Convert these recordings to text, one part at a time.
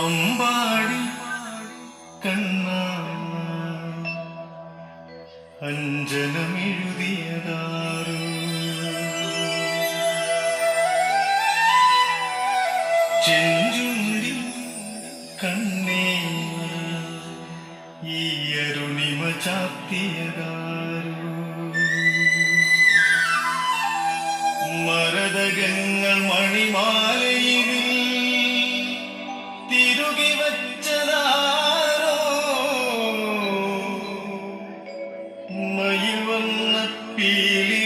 അമ്പാടി കണ്ണ അഞ്ജനമെഴുതിയതാരോ? ചെഞ്ചുണ്ടി കണ്ണേ ഈ അരുണിമ ചാത്തിയതാരോ മരതകങ്ങൾ മണിമാലയിൽ തിരുകി വച്ചതാരോ? മയിൽ വന്ന പീലികൾ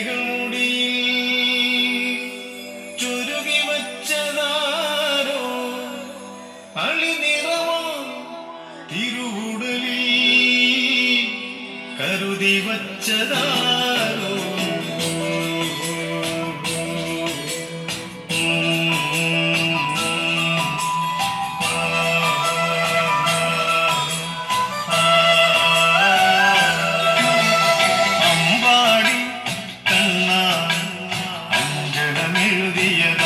തിരുവുടലിൽ കരുതി വച്ചതാരോ അമ്പാടി കണ്ണ അഞ്ജനമെഴുതിയതാരോ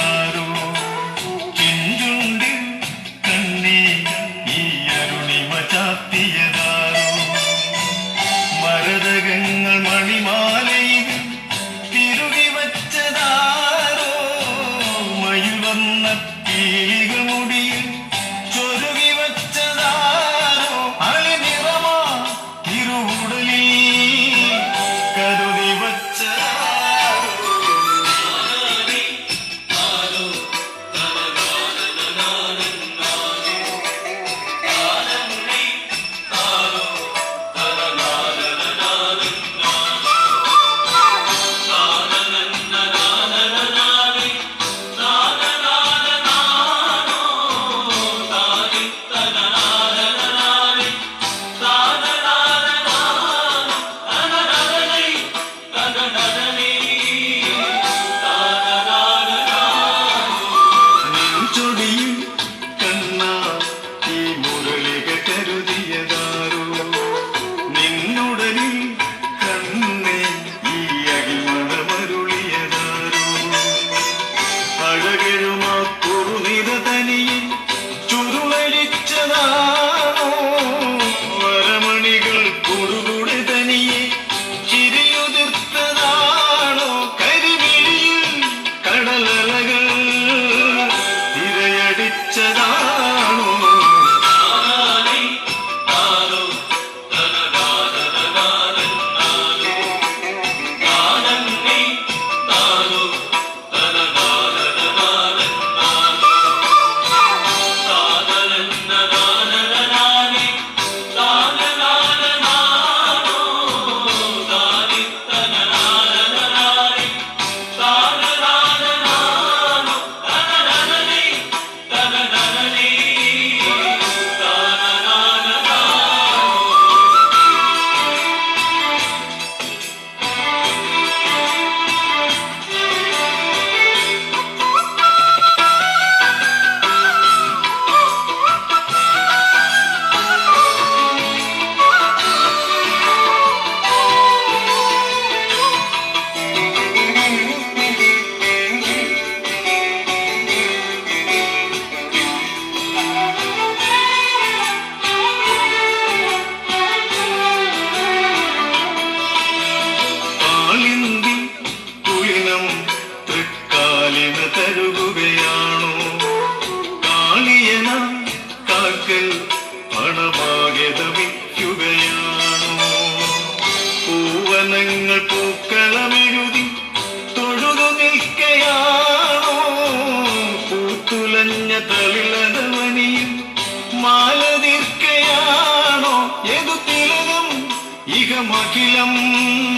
ஆலயம்